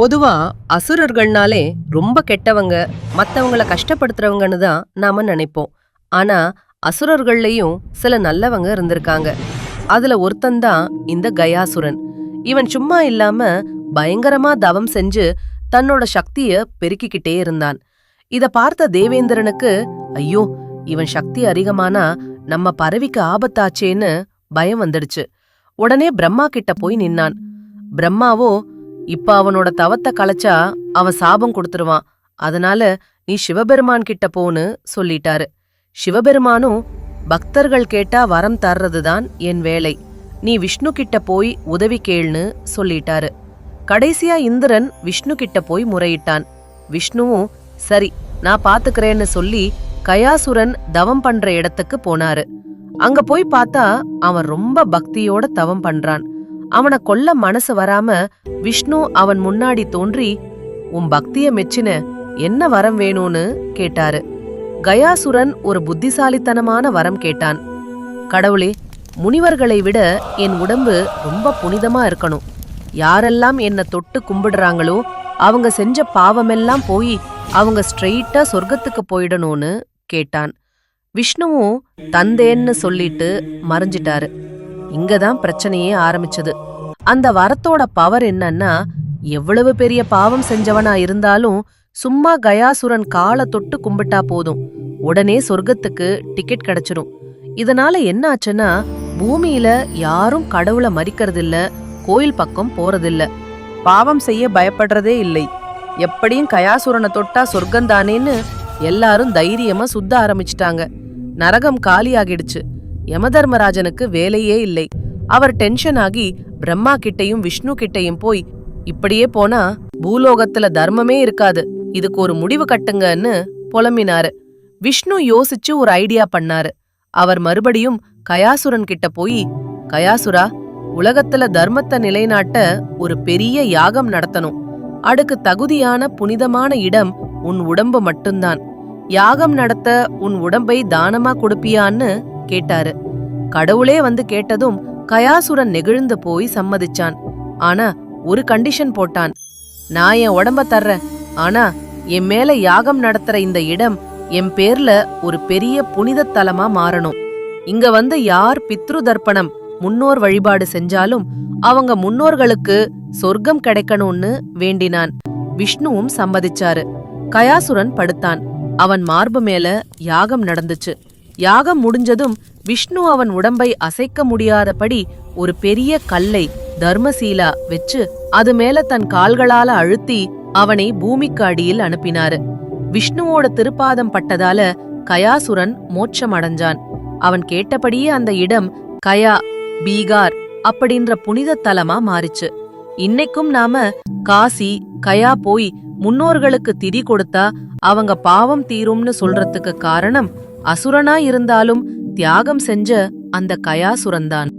பொதுவா அசுரர்கள்னாலே ரொம்ப கெட்டவங்க மத்தவங்கள கஷ்டப்படுத்துறவங்கன்னு தான் நாம நினைப்போம். ஆனா அசுரர்கள்லயும் சில நல்லவங்க இருந்திருக்காங்க. அதுல ஒருத்தன்தான் இந்த கயாசுரன். இவன் சும்மா இல்லாம பயங்கரமா தவம் செஞ்சு தன்னோட சக்திய பெருக்கிக்கிட்டே இருந்தான். இத பார்த்த தேவேந்திரனுக்கு ஐயோ இவன் சக்தி அதிகமானா நம்ம பறவைக்கு ஆபத்தாச்சேன்னு பயம் வந்துடுச்சு. உடனே பிரம்மா கிட்ட போய் நின்னான். பிரம்மாவோ இப்ப அவனோட தவத்தை கலைச்சா அவன் சாபம் கொடுத்துருவான். அதனால நீ சிவபெருமான் கிட்ட போன்னு சொல்லிட்டாரு. சிவபெருமானும் பக்தர்கள் கேட்டா வரம் தர்றதுதான் என் வேலை. நீ விஷ்ணு கிட்ட போய் உதவி கேள்னு சொல்லிட்டாரு. கடைசியா இந்திரன் விஷ்ணு கிட்ட போய் முறையிட்டான். விஷ்ணுவும் சரி நான் பாத்துக்கிறேன்னு சொல்லி கயாசுரன் தவம் பண்ற இடத்துக்கு போனாரு. அங்க போய் பார்த்தா அவன் ரொம்ப பக்தியோட தவம் பண்றான். அவனை கொல்ல மனசு வராம விஷ்ணு அவன் முன்னாடி தோன்றி உன் பக்திய மெச்சின என்ன வரம் வேணும்னு? கேட்டாரு. கயாசுரன் ஒரு புத்திசாலித்தனமான வரம் கேட்டான். கடவுளே முனிவர்களை விட என் உடம்பு ரொம்ப புனிதமா இருக்கணும். யாரெல்லாம் என்ன தொட்டு கும்பிடுறாங்களோ அவங்க செஞ்ச பாவமெல்லாம் போய் அவங்க ஸ்ட்ரெயிட்டா சொர்க்கத்துக்கு போயிடணும்னு கேட்டான். விஷ்ணுவும் தந்தேன்னு சொல்லிட்டு மறைஞ்சிட்டாரு. இங்கதான் பிரச்சனையே ஆரம்பிச்சது. அந்த வரத்தோட பவர் என்னன்னா எவ்வளவு பெரிய பாவம் செஞ்சவனா இருந்தாலும் சும்மா கயாசுரன் காலை தொட்டு கும்பிட்டா போதும். உடனே சொர்க்கத்துக்கு டிக்கெட் கிடைச்சிரும். இதனால என்ன ஆச்சுன்னா பூமியில யாரும் கடவுளை மறிக்கறதில்ல கோயில் பக்கம் போறதில்ல. பாவம் செய்ய பயப்படுறதே இல்லை. எப்படியும் கயாசுரனை தொட்டா சொர்க்கந்தானேன்னு எல்லாரும் தைரியமா சுத்த ஆரம்பிச்சிட்டாங்க. நரகம் காலியாகிடுச்சு. யமதர்மராஜனுக்கு வேலையே இல்லை. அவர் டென்ஷன் ஆகி பிரம்மா கிட்டையும் விஷ்ணு கிட்டையும் போய் இப்படியே போனா பூலோகத்துல தர்மமே இருக்காது. இதுக்கு ஒரு முடிவு கட்டுங்கன்னு புலம்பினாரு. விஷ்ணு யோசிச்சு ஒரு ஐடியா பண்ணாரு. அவர் மறுபடியும் கயாசுரன் கிட்ட போய் கயாசுரா உலகத்துல தர்மத்தை நிலைநாட்ட ஒரு பெரிய யாகம் நடத்தணும். அடுக்கு தகுதியான புனிதமான இடம் உன் உடம்பு மட்டும்தான். யாகம் நடத்த உன் உடம்பை தானமா கொடுப்பியான்னு கேட்டாரு. கடவுளே வந்து கேட்டதும் கயாசுரன் நெகிழ்ந்து போய் சம்மதிச்சான். ஆனா ஒரு கண்டிஷன் போட்டான். நான் என் உடம்ப தர்றேன். ஆனா என் மேல யாகம் நடத்துற இந்த இடம் என் பேர்ல ஒரு பெரிய புனித தலமா மாறணும். இங்க வந்து யார் பித்ரு தர்ப்பணம் முன்னோர் வழிபாடு செஞ்சாலும் அவங்க முன்னோர்களுக்கு சொர்க்கம் கிடைக்கணும்னு வேண்டினான். விஷ்ணுவும் சம்மதிச்சாரு. கயாசுரன் படுத்தான். அவன் மார்பு மேல யாகம் நடந்துச்சு. யாகம் முடிஞ்சதும் விஷ்ணு அவன் உடம்பை அசைக்க முடியாதபடி ஒரு பெரிய கல்லை தர்மசீலா வச்சு அது மேல தன் கால்களால அழுத்தி அவனை பூமிக்கு அடியில் அனுப்பினாரு. விஷ்ணுவோட திருப்பாதம் பட்டதால கயாசுரன் மோட்சம் அடைஞ்சான் அவன் கேட்டபடியே அந்த இடம் கயா பீகார் அப்படின்ற புனித தலமா மாறிச்சு. இன்னைக்கும் நாம காசி கயா போய் முன்னோர்களுக்கு திதி கொடுத்தா அவங்க பாவம் தீரும்னு சொல்றதுக்கு காரணம் அசுரனா இருந்தாலும் தியாகம் செஞ்ச அந்த கயாசுரன்தான்